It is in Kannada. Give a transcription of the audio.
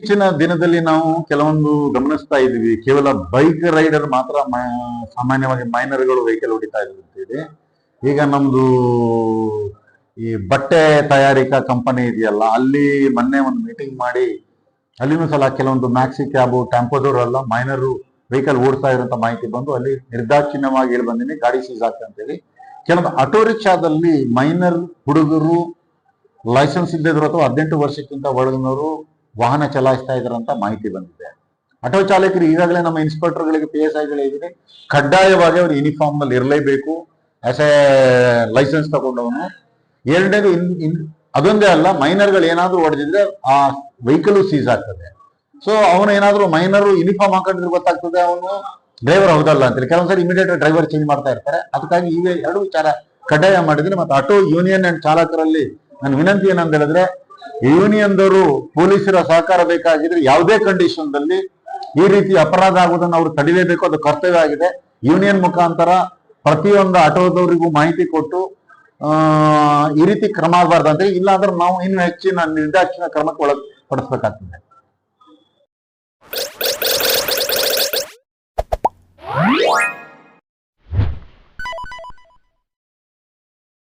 ಇತ್ತೀಚಿನ ದಿನದಲ್ಲಿ ನಾವು ಕೆಲವೊಂದು ಗಮನಿಸ್ತಾ ಇದ್ದೀವಿ. ಕೇವಲ ಬೈಕ್ ರೈಡರ್ ಮಾತ್ರ ಸಾಮಾನ್ಯವಾಗಿ ಮೈನರ್ಗಳು ವೆಹಿಕಲ್ ಹೊಡಿತಾ ಇರುತ್ತೇವೆ ಈಗ ನಮ್ದು ಈ ಬಟ್ಟೆ ತಯಾರಿಕಾ ಕಂಪನಿ ಇದೆಯಲ್ಲ, ಅಲ್ಲಿ ಮೊನ್ನೆ ಒಂದು ಮೀಟಿಂಗ್ ಮಾಡಿ ಅಲ್ಲಿನೂ ಸಲ ಕೆಲವೊಂದು ಮ್ಯಾಕ್ಸಿ ಕ್ಯಾಬು ಟೆಂಪೋದವರೆಲ್ಲ ಮೈನರು ವೆಹಿಕಲ್ ಓಡಿಸ್ತಾ ಇರೋಂಥ ಮಾಹಿತಿ ಬಂದು ಅಲ್ಲಿ ನಿರ್ದಾಕ್ಷಿಣ್ಯವಾಗಿ ಹೇಳಿ ಬಂದಿನಿ, ಗಾಡಿ ಸೀಸ್ ಆಗ್ತದೆ ಅಂತೇಳಿ. ಕೆಲವೊಂದು ಆಟೋ ರಿಕ್ಷಾದಲ್ಲಿ ಮೈನರ್ ಹುಡುಗರು ಲೈಸೆನ್ಸ್ ಇದ್ದಿದ್ರು ಅಥವಾ ಹದಿನೆಂಟು ವರ್ಷಕ್ಕಿಂತ ಒಳಗಿನವರು ವಾಹನ ಚಲಾಯಿಸ್ತಾ ಅಂತ ಮಾಹಿತಿ ಬಂದಿದೆ. ಆಟೋ ಚಾಲಕರು ಈಗಾಗಲೇ ನಮ್ಮ ಇನ್ಸ್ಪೆಕ್ಟರ್ಗಳಿಗೆ ಪಿ ಎಸ್ ಐಗಳಿದ್ರೆ ಕಡ್ಡಾಯವಾಗಿ ಅವ್ರು ಯೂನಿಫಾರ್ಮ್ನಲ್ಲಿ ಇರಲೇಬೇಕು. ಆಸ್ ಎ ಲೈಸೆನ್ಸ್ ತಗೊಂಡವನು. ಎರಡನೇದು ಇನ್ ಅದೊಂದೇ ಅಲ್ಲ ಮೈನರ್ಗಳು ಏನಾದರೂ ಹೊಡೆದಿದ್ರೆ ಆ ವೆಹಿಕಲ್ ಸೀಸ್ ಆಗ್ತದೆ. ಸೊ ಅವನು ಏನಾದರೂ ಮೈನರ್ ಯೂನಿಫಾರ್ಮ್ ಹಾಕೊಂಡಿದ್ರೆ ಗೊತ್ತಾಗ್ತದೆ ಅವನು ಡ್ರೈವರ್ ಹೌದಲ್ಲ ಅಂತೇಳಿ. ಕೆಲವೊಂದ್ಸರಿ ಇಮಿಡಿಯೇಟ್ ಡ್ರೈವರ್ ಚೇಂಜ್ ಮಾಡ್ತಾ ಇರ್ತಾರೆ. ಅದಕ್ಕಾಗಿ ಈಗ ಎರಡು ವಿಚಾರ ಕಡ್ಡಾಯ ಮಾಡಿದ್ರೆ ಮತ್ತೆ ಆಟೋ ಯೂನಿಯನ್ ಅಂಡ್ ಚಾಲಕರಲ್ಲಿ ನನ್ನ ವಿನಂತಿ ಏನಂತ ಹೇಳಿದ್ರೆ ಯೂನಿಯನ್ದವರು ಪೊಲೀಸರ ಸಹಕಾರ ಬೇಕಾಗಿದ್ರೆ ಯಾವುದೇ ಕಂಡೀಷನ್ ದಲ್ಲಿ ಈ ರೀತಿ ಅಪರಾಧ ಆಗುವುದನ್ನು ಅವರು ತಡಿಲೇಬೇಕು ಅದು ಕರ್ತವ್ಯ ಆಗಿದೆ. ಯೂನಿಯನ್ ಮುಖಾಂತರ ಪ್ರತಿಯೊಂದು ಆಟೋದವರಿಗೂ ಮಾಹಿತಿ ಕೊಟ್ಟು ಈ ರೀತಿ ಕ್ರಮ ಆಗಬಾರ್ದು ಅಂತ ಇಲ್ಲ ಅಂದ್ರೆ ನಾವು ಇನ್ನು ಹೆಚ್ಚಿನ ನಿರ್ದಾಕ್ಷಿಣ್ಯ ಕ್ರಮಕ್ಕೆ ಒಳಪಡಿಸ್ಬೇಕಾಗ್ತದೆ